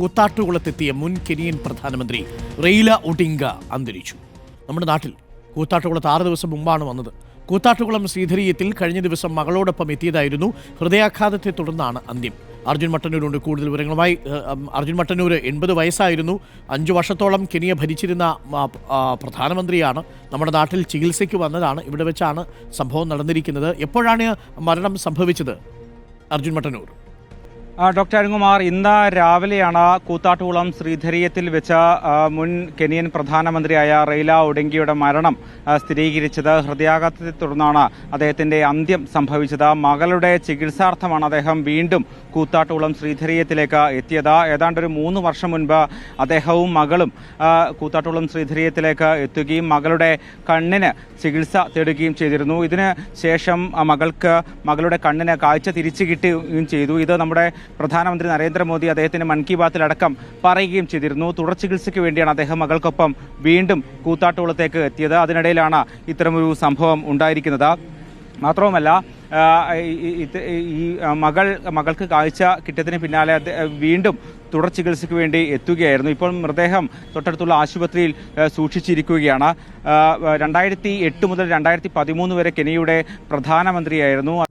കൂത്താട്ടുകുളത്തെത്തിയ മുൻ കെനിയൻ പ്രധാനമന്ത്രി Raila Odinga അന്തരിച്ചു. നമ്മുടെ നാട്ടിൽ കൂത്താട്ടുകുളത്ത് ആറ് ദിവസം മുമ്പാണ് വന്നത്. കൂത്താട്ടുകുളം ശ്രീധരീയത്തിൽ കഴിഞ്ഞ ദിവസം മകളോടൊപ്പം എത്തിയതായിരുന്നു. ഹൃദയാഘാതത്തെ തുടർന്നാണ് അന്ത്യം. അർജുൻ മട്ടന്നൂരുണ്ട്. കൂടുതൽ വിവരങ്ങളുമായി അർജുൻ മട്ടന്നൂർ എൺപത് വയസ്സായിരുന്നു. അഞ്ചു വർഷത്തോളം കെനിയ ഭരിച്ചിരുന്ന പ്രധാനമന്ത്രിയാണ് നമ്മുടെ നാട്ടിൽ ചികിത്സയ്ക്ക് വന്നതാണ്. ഇവിടെ വെച്ചാണ് സംഭവം നടന്നിരിക്കുന്നത്. എപ്പോഴാണ് മരണം സംഭവിച്ചത്? അർജുൻ മട്ടന്നൂർ. ഡോക്ടർ അരുൺകുമാർ ഇന്ന് രാവിലെയാണ് കൂത്താട്ടുകുളം ശ്രീധരീയത്തിൽ വെച്ച് മുൻ കെനിയൻ പ്രധാനമന്ത്രിയായ റെയ്ല ഒഡെങ്കിയുടെ മരണം സ്ഥിരീകരിച്ചത്. ഹൃദയാഘാതത്തെ തുടർന്നാണ് അദ്ദേഹത്തിന്റെ അന്ത്യം സംഭവിച്ചത്. മകളുടെ ചികിത്സാർത്ഥമാണ് അദ്ദേഹം വീണ്ടും കൂത്താട്ടുകുളം ശ്രീധരീയത്തിലേക്ക് എത്തിയത്. ഏതാണ്ട് ഒരു മൂന്ന് വർഷം മുൻപ് അദ്ദേഹവും മകളും കൂത്താട്ടുകുളം ശ്രീധരീയത്തിലേക്ക് എത്തുകയും മകളുടെ കണ്ണിന് ചികിത്സ തേടുകയും ചെയ്തിരുന്നു. ഇതിന് ശേഷം മകൾക്ക് മകളുടെ കണ്ണിന് കാഴ്ച തിരിച്ചു കിട്ടുകയും ചെയ്തു. ഇത് നമ്മുടെ പ്രധാനമന്ത്രി നരേന്ദ്രമോദി അദ്ദേഹത്തിന് മൻ കി ബാത്തിലടക്കം പറയുകയും ചെയ്തിരുന്നു. തുടർ ചികിത്സയ്ക്ക് വേണ്ടിയാണ് അദ്ദേഹം മകൾക്കൊപ്പം വീണ്ടും കൂത്താട്ടുകുളത്തേക്ക് എത്തിയത്. അതിനിടയിലാണ് ഇത്തരമൊരു സംഭവം ഉണ്ടായിരിക്കുന്നത്. മാത്രവുമല്ല ഈ- മകൾ മകൾക്ക് കാഴ്ച കിട്ടിയതിന് പിന്നാലെ വീണ്ടും തുടർ ചികിത്സയ്ക്ക് വേണ്ടി എത്തുകയായിരുന്നു. ഇപ്പോൾ മൃതദേഹം തൊട്ടടുത്തുള്ള ആശുപത്രിയിൽ സൂക്ഷിച്ചിരിക്കുകയാണ്. രണ്ടായിരത്തി എട്ട് മുതൽ രണ്ടായിരത്തി പതിമൂന്ന് വരെ കെനിയുടെ പ്രധാനമന്ത്രിയായിരുന്നു.